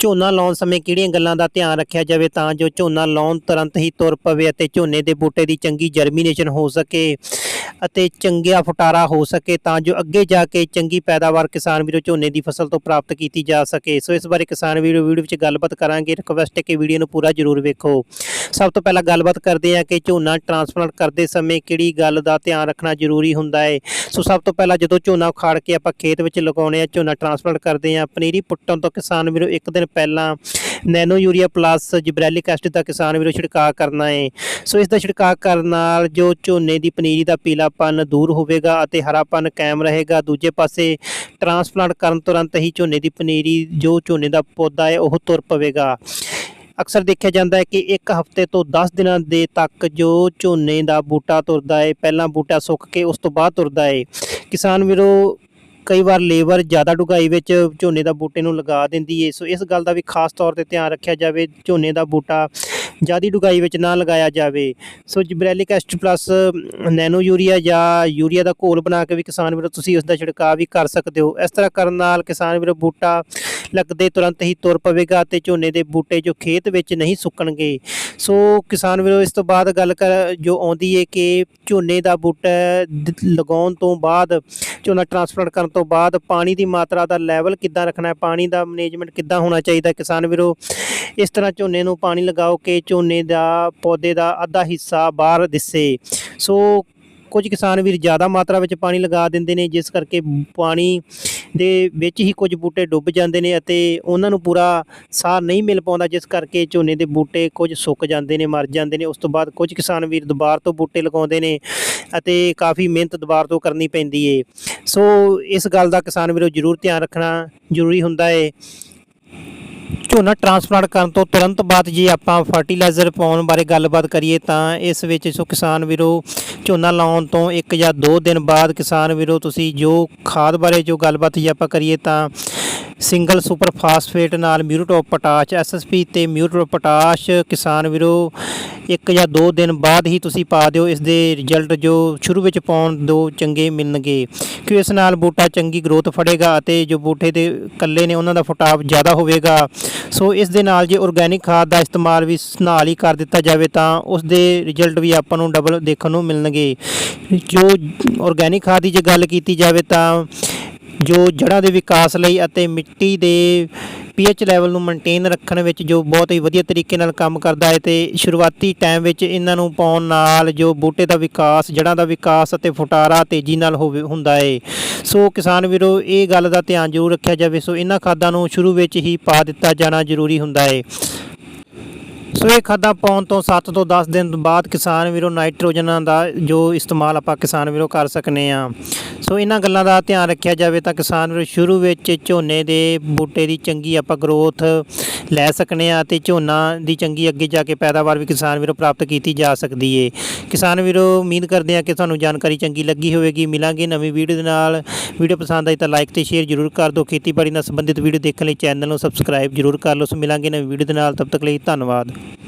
ਝੋਨਾ ਲਾਉਣ ਸਮੇਂ ਕਿਹੜੀਆਂ ਗੱਲਾਂ ਦਾ ਧਿਆਨ ਰੱਖਿਆ ਜਾਵੇ? ਤਾਂ ਜੋ ਝੋਨਾ ਲਾਉਣ ਤੁਰੰਤ ਹੀ ਤੁਰ ਪਵੇ ਅਤੇ ਝੋਨੇ ਦੇ ਬੂਟੇ ਦੀ ਚੰਗੀ ਜਰਮੀਨੇਸ਼ਨ ਹੋ ਸਕੇ। ਅਤੇ ਚੰਗਿਆ ਫੁਟਾਰਾ ਹੋ ਸਕੇ ਤਾਂ ਜੋ ਅੱਗੇ ਜਾ ਕੇ ਚੰਗੀ ਪੈਦਾਵਾਰ ਕਿਸਾਨ ਵੀਰੋ ਝੋਨੇ ਦੀ ਫਸਲ ਤੋਂ ਪ੍ਰਾਪਤ ਕੀਤੀ ਜਾ ਸਕੇ। ਸੋ ਇਸ ਬਾਰੇ ਕਿਸਾਨ ਵੀਰੋ ਵੀਡੀਓ ਵਿੱਚ ਗੱਲਬਾਤ ਕਰਾਂਗੇ। ਰਿਕਵੈਸਟ ਹੈ ਕਿ ਵੀਡੀਓ ਨੂੰ ਪੂਰਾ ਜ਼ਰੂਰ ਵੇਖੋ। ਸਭ ਤੋਂ ਪਹਿਲਾਂ ਗੱਲਬਾਤ ਕਰਦੇ ਹਾਂ ਕਿ ਝੋਨਾ ਟਰਾਂਸਪਲਾਂਟ ਕਰਦੇ ਸਮੇਂ ਕਿਹੜੀ ਗੱਲ ਦਾ ਧਿਆਨ ਰੱਖਣਾ ਜ਼ਰੂਰੀ ਹੁੰਦਾ ਹੈ। ਸੋ ਸਭ ਤੋਂ ਪਹਿਲਾਂ ਜਦੋਂ ਝੋਨਾ ਉਖਾੜ ਕੇ ਆਪਾਂ ਖੇਤ ਵਿੱਚ ਲਗਾਉਣੇ ਆ ਝੋਨਾ ਟਰਾਂਸਪਲਾਂਟ ਕਰਦੇ ਆ ਪਨੀਰੀ ਪੁੱਟਣ ਤੋਂ ਕਿਸਾਨ ਵੀਰੋ ਇੱਕ ਦਿਨ ਪਹਿਲਾਂ nano urea plus gibberellic acid ਦਾ ਕਿਸਾਨ ਵੀਰੋ ਛਿੜਕਾਅ ਕਰਨਾ ਹੈ ਸੋ ਇਸ ਦਾ ਛਿੜਕਾਅ ਕਰਨ ਨਾਲ ਜੋ ਝੋਨੇ ਦੀ ਪਨੀਰੀ ਦਾ ਪੀਲਾਪਨ ਦੂਰ ਹੋਵੇਗਾ ਅਤੇ ਹਰਾਪਨ ਕਾਇਮ ਰਹੇਗਾ। ਦੂਜੇ ਪਾਸੇ ਟਰਾਂਸਪਲਾਂਟ ਕਰਨ ਤੁਰੰਤ ਹੀ ਝੋਨੇ ਦੀ ਪਨੀਰੀ, ਜੋ ਝੋਨੇ ਦਾ ਪੌਦਾ ਹੈ ਉਹ ਤੁਰ ਪਵੇਗਾ। ਅਕਸਰ ਦੇਖਿਆ ਜਾਂਦਾ ਹੈ ਕਿ ਇੱਕ ਹਫ਼ਤੇ ਤੋਂ 10 ਦਿਨਾਂ ਦੇ ਤੱਕ ਜੋ ਝੋਨੇ ਦਾ ਬੂਟਾ ਤੁਰਦਾ ਹੈ ਪਹਿਲਾਂ ਬੂਟਾ ਸੁੱਕ ਕੇ ਉਸ ਤੋਂ ਬਾਅਦ ਤੁਰਦਾ ਹੈ ਕਿਸਾਨ ਵੀਰੋ ਕਈ ਵਾਰ ਲੇਬਰ ਜ਼ਿਆਦਾ ਡੁਗਾਈ ਵਿੱਚ ਝੋਨੇ ਦਾ ਬੂਟੇ ਨੂੰ ਲਗਾ ਦਿੰਦੀ ਏ। ਸੋ ਇਸ ਗੱਲ ਦਾ ਵੀ ਖਾਸ ਤੌਰ ਤੇ ਧਿਆਨ ਰੱਖਿਆ ਜਾਵੇ, ਝੋਨੇ ਦਾ ਬੂਟਾ ਜ਼ਿਆਦੀ ਡੁਗਾਈ ਵਿੱਚ ਨਾ ਲਗਾਇਆ ਜਾਵੇ। So gibberellic acid plus nano urea ਜਾਂ ਯੂਰੀਆ ਦਾ ਘੋਲ ਬਣਾ ਕੇ ਵੀ ਕਿਸਾਨ ਵੀਰੋ ਤੁਸੀਂ ਉਸ ਦਾ ਛਿੜਕਾਅ ਵੀ ਕਰ ਸਕਦੇ ਹੋ। ਇਸ ਤਰ੍ਹਾਂ ਕਰਨ ਨਾਲ ਕਿਸਾਨ ਵੀਰੋ ਬੂਟਾ ਲੱਗਦੇ ਤੁਰੰਤ ਹੀ ਤੁਰ ਪਵੇਗਾ ਅਤੇ ਝੋਨੇ ਦੇ ਬੂਟੇ ਜੋ ਖੇਤ ਵਿੱਚ ਨਹੀਂ ਸੁੱਕਣਗੇ। ਸੋ ਕਿਸਾਨ ਵੀਰੋ, ਇਸ ਤੋਂ ਬਾਅਦ ਗੱਲ ਕਰ ਜੋ ਆਉਂਦੀ ਹੈ ਕਿ ਝੋਨੇ ਦਾ ਬੂਟਾ ਲਗਾਉਣ ਤੋਂ ਬਾਅਦ, ਝੋਨਾ ਟਰਾਂਸਪਲਾਂਟ ਕਰਨ ਤੋਂ ਬਾਅਦ ਪਾਣੀ ਦੀ ਮਾਤਰਾ ਦਾ ਲੈਵਲ ਕਿੱਦਾਂ ਰੱਖਣਾ ਹੈ, ਪਾਣੀ ਦਾ ਮੈਨੇਜਮੈਂਟ ਕਿੱਦਾਂ ਹੋਣਾ ਚਾਹੀਦਾ ਕਿਸਾਨ ਵੀਰੋ? ਇਸ ਤਰ੍ਹਾਂ ਝੋਨੇ ਨੂੰ ਪਾਣੀ ਲਗਾਓ ਕਿ ਝੋਨੇ ਦਾ ਪੌਦੇ ਦਾ ਅੱਧਾ ਹਿੱਸਾ ਬਾਹਰ ਦਿਸੇ। ਸੋ ਕੁਝ ਕਿਸਾਨ ਵੀਰ ਜ਼ਿਆਦਾ ਮਾਤਰਾ ਵਿੱਚ ਪਾਣੀ ਲਗਾ ਦਿੰਦੇ ਨੇ, ਜਿਸ ਕਰਕੇ ਪਾਣੀ ਦੇ ਵਿੱਚ ਹੀ ਕੁਝ ਬੂਟੇ ਡੁੱਬ ਜਾਂਦੇ ਨੇ ਅਤੇ ਉਹਨਾਂ ਨੂੰ ਪੂਰਾ ਸਾਹ ਨਹੀਂ ਮਿਲ ਪਾਉਂਦਾ, ਜਿਸ ਕਰਕੇ ਝੋਨੇ ਦੇ ਬੂਟੇ ਕੁਝ ਸੁੱਕ ਜਾਂਦੇ ਨੇ, ਮਰ ਜਾਂਦੇ ਨੇ। ਉਸ ਤੋਂ ਬਾਅਦ ਕੁਝ ਕਿਸਾਨ ਵੀਰ ਦੁਬਾਰ ਤੋਂ ਬੂਟੇ ਲਗਾਉਂਦੇ ਨੇ ਅਤੇ ਕਾਫੀ ਮਿਹਨਤ ਦੁਬਾਰ ਤੋਂ ਕਰਨੀ ਪੈਂਦੀ ਏ। ਸੋ ਇਸ ਗੱਲ ਦਾ ਕਿਸਾਨ ਵੀਰੋ ਜ਼ਰੂਰ ਧਿਆਨ ਰੱਖਣਾ ਜ਼ਰੂਰੀ ਹੁੰਦਾ ਏ। ਝੋਨਾ ਟਰਾਂਸਪਲਾਂਟ ਕਰਨ ਤੋਂ ਤੁਰੰਤ ਬਾਅਦ ਜੇ ਆਪਾਂ ਫਰਟੀਲਾਈਜ਼ਰ ਪਾਉਣ ਬਾਰੇ ਗੱਲਬਾਤ ਕਰੀਏ ਤਾਂ ਇਸ ਵਿੱਚ ਸੋ ਕਿਸਾਨ ਵੀਰੋ ਝੋਨਾ ਲਾਉਣ ਤੋਂ ਇੱਕ ਜਾਂ ਦੋ ਦਿਨ ਬਾਅਦ ਕਿਸਾਨ ਵੀਰੋ ਤੁਸੀਂ ਜੋ ਖਾਦ ਬਾਰੇ ਜੋ ਗੱਲਬਾਤ ਜੇ ਆਪਾਂ ਕਰੀਏ ਤਾਂ ਸਿੰਗਲ ਸੁਪਰ ਫਾਸਫੇਟ ਨਾਲ ਮਿਊਰੇਟ ਪੋਟਾਸ਼ ਐਸਐਸਪੀ ਤੇ ਮਿਊਰੇਟ ਪੋਟਾਸ਼ ਕਿਸਾਨ ਵੀਰੋ ਇੱਕ ਜਾਂ ਦੋ ਦਿਨ ਬਾਅਦ ਹੀ ਤੁਸੀਂ ਪਾ ਦਿਓ, ਇਸ ਦੇ ਰਿਜ਼ਲਟ ਜੋ ਸ਼ੁਰੂ ਵਿੱਚ ਪਾਉਣ ਦੋ ਚੰਗੇ ਮਿਲਣਗੇ। ਕਿ ਇਸ ਨਾਲ ਬੂਟਾ ਚੰਗੀ ਗਰੋਥ ਫੜੇਗਾ ਅਤੇ ਜੋ ਬੂਟੇ ਦੇ ਕੱਲੇ ਨੇ ਉਹਨਾਂ ਦਾ ਫਟਾਵ ਜ਼ਿਆਦਾ ਹੋਵੇਗਾ। ਸੋ ਇਸ ਦੇ ਨਾਲ ਜੇ ਆਰਗੈਨਿਕ ਖਾਦ ਦਾ ਇਸਤੇਮਾਲ ਵੀ ਨਾਲ ਹੀ ਕਰ ਦਿੱਤਾ ਜਾਵੇ ਤਾਂ ਉਸ ਦੇ ਰਿਜ਼ਲਟ ਵੀ ਆਪਾਂ ਨੂੰ ਡਬਲ ਦੇਖਣ ਨੂੰ ਮਿਲਣਗੇ। ਜੋ ਆਰਗੈਨਿਕ ਖਾਦ ਦੀ ਜੇ ਗੱਲ ਕੀਤੀ ਜਾਵੇ ਤਾਂ ਜੋ ਜੜ੍ਹਾਂ ਦੇ ਵਿਕਾਸ ਲਈ ਅਤੇ ਮਿੱਟੀ ਦੇ ਪੀਐਚ ਲੈਵਲ ਨੂੰ ਮੇਨਟੇਨ ਰੱਖਣ ਵਿੱਚ ਜੋ ਬਹੁਤ ਹੀ ਵਧੀਆ ਤਰੀਕੇ ਨਾਲ ਕੰਮ ਕਰਦਾ ਹੈ ਤੇ ਸ਼ੁਰੂਆਤੀ ਟਾਈਮ ਵਿੱਚ ਇਹਨਾਂ ਨੂੰ ਪਾਉਣ ਨਾਲ ਜੋ ਬੂਟੇ ਦਾ ਵਿਕਾਸ, ਜੜ੍ਹਾਂ ਦਾ ਵਿਕਾਸ ਅਤੇ ਫੁਟਾਰਾ ਤੇਜ਼ੀ ਨਾਲ ਹੋਵੇ, ਹੁੰਦਾ ਹੈ। ਸੋ ਕਿਸਾਨ ਵੀਰੋ, ਇਹ ਗੱਲ ਦਾ ਧਿਆਨ ਜ਼ਰੂਰ ਰੱਖਿਆ ਜਾਵੇ। ਸੋ ਇਹਨਾਂ ਖਾਦਾਂ ਨੂੰ ਸ਼ੁਰੂ ਵਿੱਚ ਹੀ ਪਾ ਦਿੱਤਾ ਜਾਣਾ ਜ਼ਰੂਰੀ ਹੁੰਦਾ ਹੈ। ਸੋ ਇਹ ਖਾਦਾਂ ਪਾਉਣ ਤੋਂ 7 ਤੋਂ 10 ਦਿਨ ਬਾਅਦ ਕਿਸਾਨ ਵੀਰੋ ਨਾਈਟ੍ਰੋਜਨਾਂ ਦਾ ਜੋ ਇਸਤੇਮਾਲ ਆਪਾਂ ਕਿਸਾਨ ਵੀਰੋ ਕਰ ਸਕਨੇ ਆ। ਸੋ ਇਹਨਾਂ ਗੱਲਾਂ ਦਾ ਧਿਆਨ ਰੱਖਿਆ ਜਾਵੇ ਤਾਂ ਕਿਸਾਨ ਵੀਰੋ ਸ਼ੁਰੂ ਵਿੱਚ ਝੋਨੇ ਦੇ ਬੂਟੇ ਦੀ ਚੰਗੀ ਆਪਾਂ ਗਰੋਥ ਲੈ ਸਕਨੇ ਆ ਤੇ ਝੋਨਾ ਦੀ ਚੰਗੀ ਅੱਗੇ ਜਾ ਕੇ ਪੈਦਾਵਾਰ ਵੀ ਕਿਸਾਨ ਵੀਰੋ ਪ੍ਰਾਪਤ ਕੀਤੀ ਜਾ ਸਕਦੀ ਏ। ਕਿਸਾਨ ਵੀਰੋ ਉਮੀਦ ਕਰਦੇ ਆ ਕਿ ਤੁਹਾਨੂੰ ਜਾਣਕਾਰੀ ਚੰਗੀ ਲੱਗੀ ਹੋਵੇਗੀ। ਮਿਲਾਂਗੇ ਨਵੀਂ ਵੀਡੀਓ ਦੇ ਨਾਲ। ਵੀਡੀਓ ਪਸੰਦ ਆਈ ਤਾਂ ਲਾਈਕ ਤੇ ਸ਼ੇਅਰ ਜ਼ਰੂਰ ਕਰ ਦਿਓ। ਖੇਤੀਬਾੜੀ ਨਾਲ ਸੰਬੰਧਿਤ ਵੀਡੀਓ ਦੇਖਣ ਲਈ ਚੈਨਲ ਨੂੰ ਸਬਸਕ੍ਰਾਈਬ ਜ਼ਰੂਰ ਕਰ ਲਓ। ਸੋ ਮਿਲਾਂਗੇ ਨਵੀਂ ਵੀਡੀਓ ਦੇ ਨਾਲ। ਤਬ ਤੱਕ ਲਈ ਧੰਨਵਾਦ।